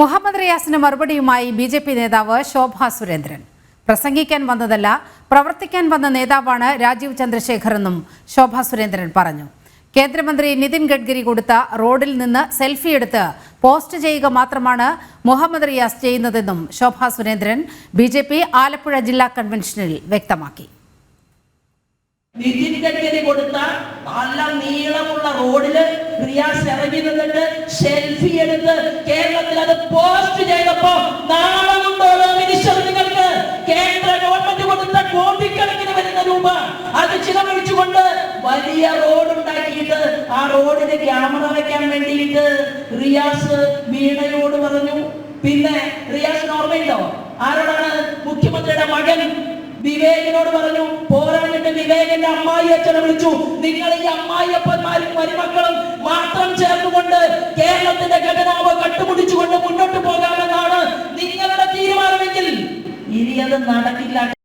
മുഹമ്മദ് റിയാസിന് മറുപടിയുമായി B J P നേതാവ് ശോഭ സുരേന്ദ്രൻ. പ്രസംഗിക്കാൻ വന്നതല്ല പ്രവർത്തിക്കാൻ വന്ന നേതാവാണ് രാജീവ് ചന്ദ്രശേഖർ എന്നും ശോഭ സുരേന്ദ്രൻ പറഞ്ഞു. കേന്ദ്രമന്ത്രി നിതിൻ ഗഡ്കരി കൊടുത്ത റോഡിൽ നിന്ന് സെൽഫി എടുത്ത് പോസ്റ്റ് ചെയ്യുക മാത്രമാണ് മുഹമ്മദ് റിയാസ് ചെയ്യുന്നതെന്നും ശോഭ സുരേന്ദ്രൻ ബി ആലപ്പുഴ ജില്ലാ കൺവെൻഷനിൽ വ്യക്തമാക്കി. നിതിൻ ഗഡ്കരി കൊടുത്ത നല്ല നീളമുള്ള റോഡിൽ റിയാസ് ഇറങ്ങി നിന്നിട്ട് സെൽഫി എടുത്ത് കേരളത്തിൽ അത് പോസ്റ്റ് ചെയ്തപ്പോ നാളമുണ്ടോ മിനിസ്റ്റർ നിങ്ങൾക്ക് കേന്ദ്ര ഗവൺമെന്റ് കൊടുത്ത കോടിക്കണക്കിന് വരുന്ന രൂപ. അത് ചിലവഴിച്ചുകൊണ്ട് വലിയ റോഡ് ഉണ്ടാക്കിയിട്ട് ആ റോഡിന് ക്യാമറ വെക്കാൻ വേണ്ടിയിട്ട് റിയാസ് വീണയോട് പറഞ്ഞു. പിന്നെ റിയാസിന് ഓർമ്മയുണ്ടോ? ആരോടാണ് മുഖ്യമന്ത്രിയുടെ മകൻ വിവേകിനോട് പറഞ്ഞു പോരാഞ്ഞിട്ട് വിവേകിന്റെ അമ്മായി അച്ഛനെ വിളിച്ചു. നിങ്ങൾ ഈ അമ്മായിയപ്പന്മാരും മരുമക്കളും മാത്രം ചേർന്നുകൊണ്ട് കേരളത്തിന്റെ ഘടനാവ് കട്ടുപിടിച്ചുകൊണ്ട് മുന്നോട്ട് പോകാമെന്നാണ് നിങ്ങളുടെ തീരുമാനമെങ്കിൽ ഇനി അത് നടക്കില്ല